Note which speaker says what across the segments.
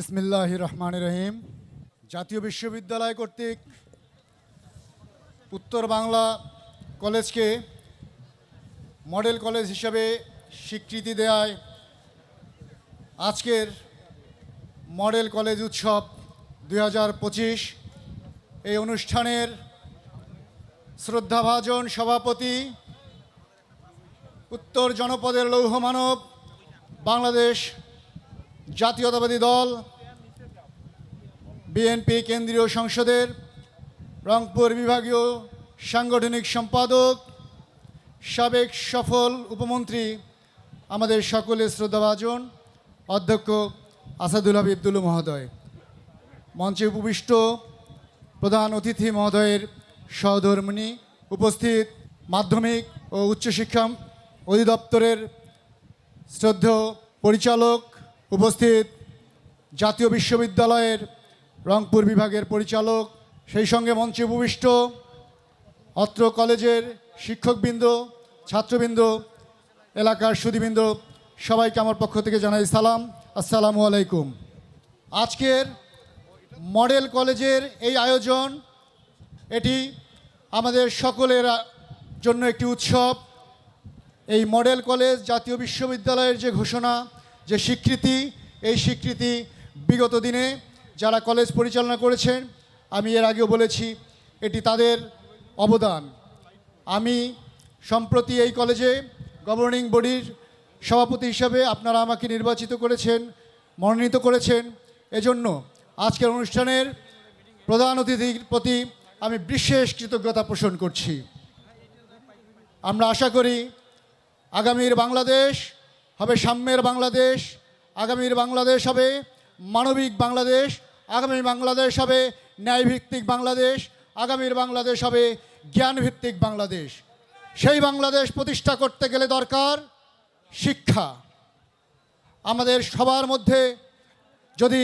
Speaker 1: বিসমিল্লাহ রহমান রহিম জাতীয় বিশ্ববিদ্যালয় কর্তৃক উত্তর বাংলা কলেজকে মডেল কলেজ হিসাবে স্বীকৃতি দেয় আজকের মডেল কলেজ উৎসব দু হাজার পঁচিশ। এই অনুষ্ঠানের শ্রদ্ধাভাজন সভাপতি উত্তর জনপদের লৌহ মানব, বাংলাদেশ জাতীয়তাবাদী দল, বিএনপি কেন্দ্রীয় সংসদের, রংপুর বিভাগীয় সাংগঠনিক সম্পাদক, সাবেক সফল উপমন্ত্রী, আমাদের সকলের শ্রদ্ধাভাজন, অধ্যক্ষ আসাদুল হাবিব দুলু মহোদয়। মঞ্চে উপবিষ্ট প্রধান অতিথি মহোদয়ের সহধর্মিনী উপস্থিত মাধ্যমিক ও উচ্চশিক্ষা অধিদপ্তরের শ্রদ্ধেয় পরিচালক উপস্থিত জাতীয় বিশ্ববিদ্যালয়ের রংপুর বিভাগের পরিচালক, সেই সঙ্গে মঞ্চে উপবিষ্ট অত্র কলেজের শিক্ষকবৃন্দ, ছাত্রবৃন্দ, এলাকার সুদীবৃন্দ সবাইকে আমার পক্ষ থেকে জানাই সালাম। আসসালামু আলাইকুম। আজকের মডেল কলেজের এই আয়োজন, এটি আমাদের সকলের জন্য একটি উৎসব। এই মডেল কলেজ জাতীয় বিশ্ববিদ্যালয়ের যে ঘোষণা যে স্বীকৃতি, এই স্বীকৃতি বিগত দিনে যারা কলেজ পরিচালনা করেছেন, আমি এর আগেও বলেছি, এটি তাদের অবদান। আমি সম্প্রতি এই কলেজে গভর্নিং বডির সভাপতি হিসাবে আপনারা আমাকে নির্বাচিত করেছেন, মনোনীত করেছেন। এজন্য আজকের অনুষ্ঠানের প্রধান অতিথির প্রতি আমি বিশেষ কৃতজ্ঞতা পোষণ করছি। আমরা আশা করি আগামীর বাংলাদেশ হবে সাম্যের বাংলাদেশ, আগামীর বাংলাদেশ হবে মানবিক বাংলাদেশ আগামী বাংলাদেশ হবে ন্যায়ভিত্তিক বাংলাদেশ, আগামীর বাংলাদেশ হবে জ্ঞানভিত্তিক বাংলাদেশ। সেই বাংলাদেশ প্রতিষ্ঠা করতে গেলে দরকার শিক্ষা। আমাদের সবার মধ্যে যদি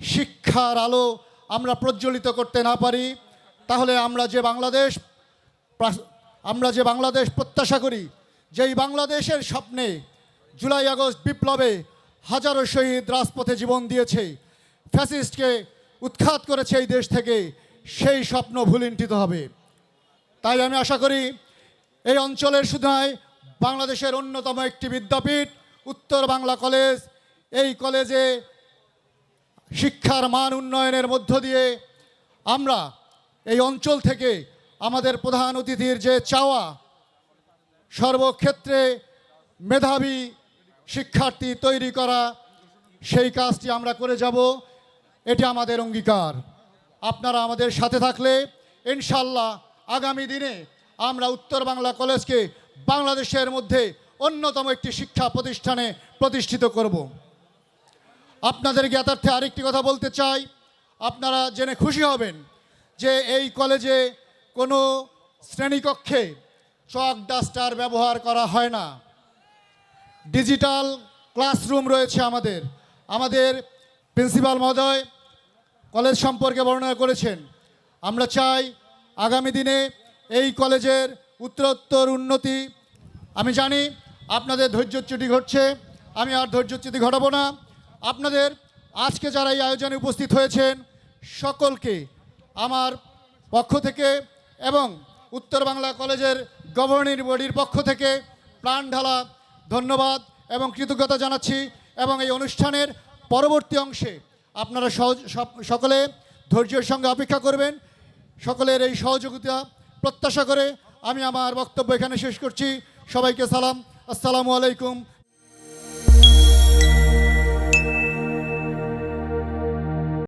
Speaker 1: শিক্ষার আলো আমরা প্রজ্বলিত করতে না পারি, তাহলে আমরা যে বাংলাদেশ আমরা যে বাংলাদেশ প্রত্যাশা করি, যেই বাংলাদেশের স্বপ্নে জুলাই, আগস্ট বিপ্লবে হাজারো শহীদ রাজপথে জীবন দিয়েছে। ফ্যাসিস্টকে উৎখাত করেছে এই দেশ থেকে, সেই স্বপ্ন ভুলিণ্ঠিত হবে। তাই আমি আশা করি, এই অঞ্চলের শুধু বাংলাদেশের অন্যতম একটি বিদ্যাপীঠ, উত্তর বাংলা কলেজ, এই কলেজে শিক্ষার মান উন্নয়নের মধ্য দিয়ে আমরা এই অঞ্চল থেকে আমাদের প্রধান অতিথির যে চাওয়া, সর্বক্ষেত্রে মেধাবী শিক্ষার্থী তৈরি করা, সেই কাজটি আমরা করে যাব। এটি আমাদের অঙ্গীকার। আপনারা আমাদের সাথে থাকলে ইনশাল্লাহ আগামী দিনে আমরা উত্তর বাংলা কলেজকে বাংলাদেশের মধ্যে অন্যতম একটি শিক্ষা প্রতিষ্ঠানে প্রতিষ্ঠিত করব। আপনাদের জ্ঞাতার্থে আরেকটি কথা বলতে চাই। আপনারা জেনে খুশি হবেন যে এই কলেজে কোনো শ্রেণীকক্ষে চক ডাস্টার ব্যবহার করা হয় না। ডিজিটাল ক্লাসরুম রয়েছে আমাদের। আমাদের প্রিন্সিপাল মহোদয় কলেজ সম্পর্কে বর্ণনা করেছেন। আমরা চাই আগামী দিনে এই কলেজের উত্তরোত্তর উন্নতি। আমি জানি আপনাদের ধৈর্যচ্যুতি ঘটছে, আমি আর ধৈর্যচ্যুতি ঘটাবো না। আপনাদের আজকে যারা এই আয়োজনে উপস্থিত হয়েছেন, সকলকে আমার পক্ষ থেকে এবং উত্তর বাংলা কলেজের গভর্নিং বডির পক্ষ থেকে প্রাণ ঢালা ধন্যবাদ এবং কৃতজ্ঞতা জানাচ্ছি এবং এই অনুষ্ঠানের পরবর্তী অংশে আপনারা সকলে ধৈর্যের সঙ্গে অপেক্ষা করবেন। সকলের এই সহযোগিতা প্রত্যাশা করে আমি আমার বক্তব্য এখানে শেষ করছি। সবাইকে সালাম। আসসালামু আলাইকুম।